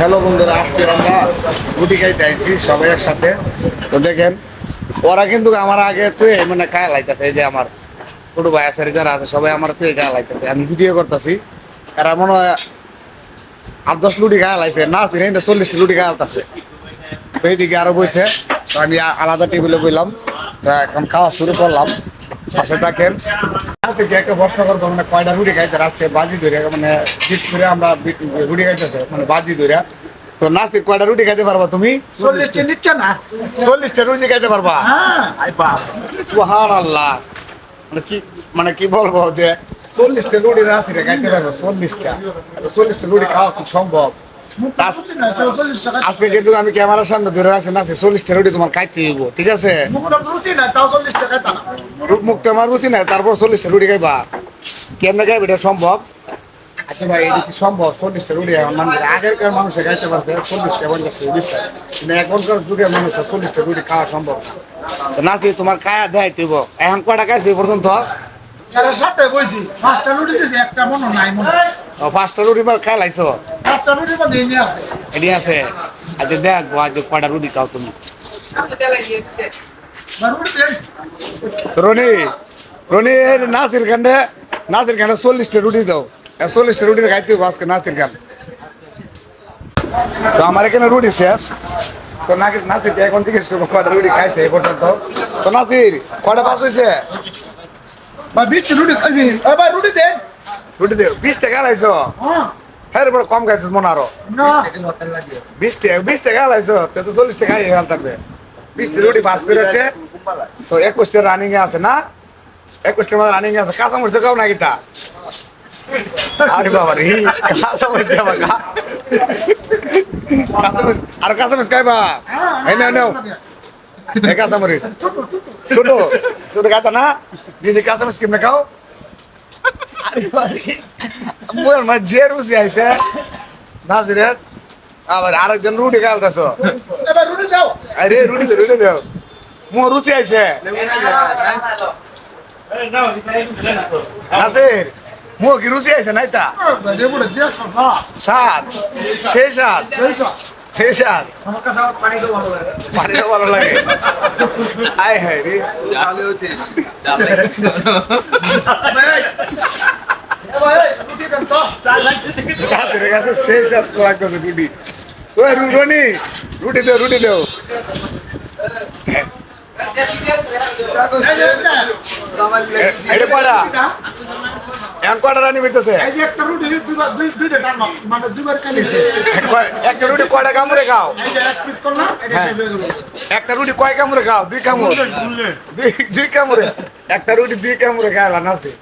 Hello বন্ধুরা, আজকে আমরা রুটি খাইতে আইছি সবাই একসাথে। তো দেখেন, ওরা কিন্তু আমার আগে তুই মানে কায় লাইতেছে, এই যে আমার ছোট ভাই আছে, যারা আছে, সবাই আমার তুই গায়ে লাইতেছে। আমি ভিডিও করতেছি, এরা মনে হয় আট দশ লুটি গায়ে লাইছে, না কিন্তু চল্লিশটা লুটি গায়ে আলতাছে। তো এইদিকে আরও বইছে, তো আমি আলাদা টেবিলে বইলাম, তো এখন খাওয়া শুরু করলাম। পাশে থাকেন আজকে একে প্রশ্ন করব মানে কয়টা রুটি খাইতে আজকে বাজি ধরে মানে জিত করে আমরা রুটি খাইতেছে মানে বাজি ধরে। তো নাস্তিক কয়টা রুটি খাইতে পারবা তুমি? চল্লিশটা নিচ্ছে না। চল্লিশটা রুটি খাইতে পারবা? হ্যাঁ। সুহান আল্লাহ মানে কি মানে কি বলব যে চল্লিশটা রুটি নাস্তিকে খাইতে পারব চল্লিশটা। চল্লিশটা রুটি খাওয়া খুব সম্ভব। না। আজকে কিন্তু আমি ক্যামেরার সামনে ধরে রাখছি নাস্তি চল্লিশটা রুটি তোমার খাইতে হইব ঠিক আছে? মুখটা রুচি না, আমার বুঝি না তারপর চল্লিশটা রুটি খাইবা। কেমনে খাইবে এটা সম্ভব? আচ্ছা ভাই এটা কি সম্ভব? চল্লিশটা রুটি এখন মানুষ আগেরকার মানুষে খাইতে পারছে চল্লিশটা পঞ্চাশটা কিন্তু এখনকার যুগের মানুষের চল্লিশটা রুটি খাওয়া সম্ভব না। তো নাচি তোমার খায়া দেয় তুইব এখন কয়টা খাইছি পর্যন্ত? সাথে বইছি, পাঁচটা রুটি দিছি, একটা মনে নাই মনে পাঁচটা রুটি বা এটি আছে। আচ্ছা দেখ আজ কয়টা রুটি খাও তুমি। রনি রনি নাসির খান রে নাসির খানে চল্লিশটা রুটি দাও। চল্লিশটা রুটি খাইতে আজকে নাসির খান। তো আমার এখানে রুটি শেষ? তো নাকি নাসির এখন থেকে শুরু কয়টা রুটি খাইছে এই পর্যন্ত তো নাসির কয়টা পাস হয়েছে বা বিশ রুটি খাইছি। রুটি দেন। রুটি দে। বিশ টাকা হ্যাঁ, হ্যাঁ বড় কম খাইছিস মনে আরও। বিশ টাকা বিশ টাকা লাইছো তো তো চল্লিশ টাকা ফেল থাকবে বিশটা রুটি পাস করেছে তো একুশটা রানিং এ আছে না? একুশটার মধ্যে রানিং এ আছে। কাঁচা মরিচ খাও নাকি তা? আরে বাবা রে কাঁচা মরিচ দেবা কাঁচা মরিচ আর কাঁচা মরিচ খাইবা এই নাও নাও। এই কাঁচা মরিচ ছোট ছোট। কাঁচা না? দিদি কাঁচা মরিচ কেমনে খাও? আরে বাবা মোর মা যে রুচি আইছে। নাজিরের। আবার আরেকজন রুটি খালতেছ এ ভাই, রুটি দাও। আরে রুটি দে রুটি দেও। মোর রুচি আইছে। নাসির মো কি রুচি আইছে নাই তা। সাত। সেই সাত। সেই সাত। আমার কাছে আবার পানি দেওয়া ভালো লাগে। পানিটা ভালো লাগে। আয় হায় রে। নাসিরের কাছে সেই সাত লাগতেছে রুটি। ওই রু- রনি রুটি দেও রুটি দেও এটা এখন রানি হইতেছে? একটা রুটি মানে একটা রুটি কয়টা কামড়ে খাও? হ্যাঁ। শেষ। একটা রুটি কয় কামড়ে খাও? দুই কামড়। দুই দুই কামড়ে। একটা রুটি দুই কামড়ে খাওয়া নাসি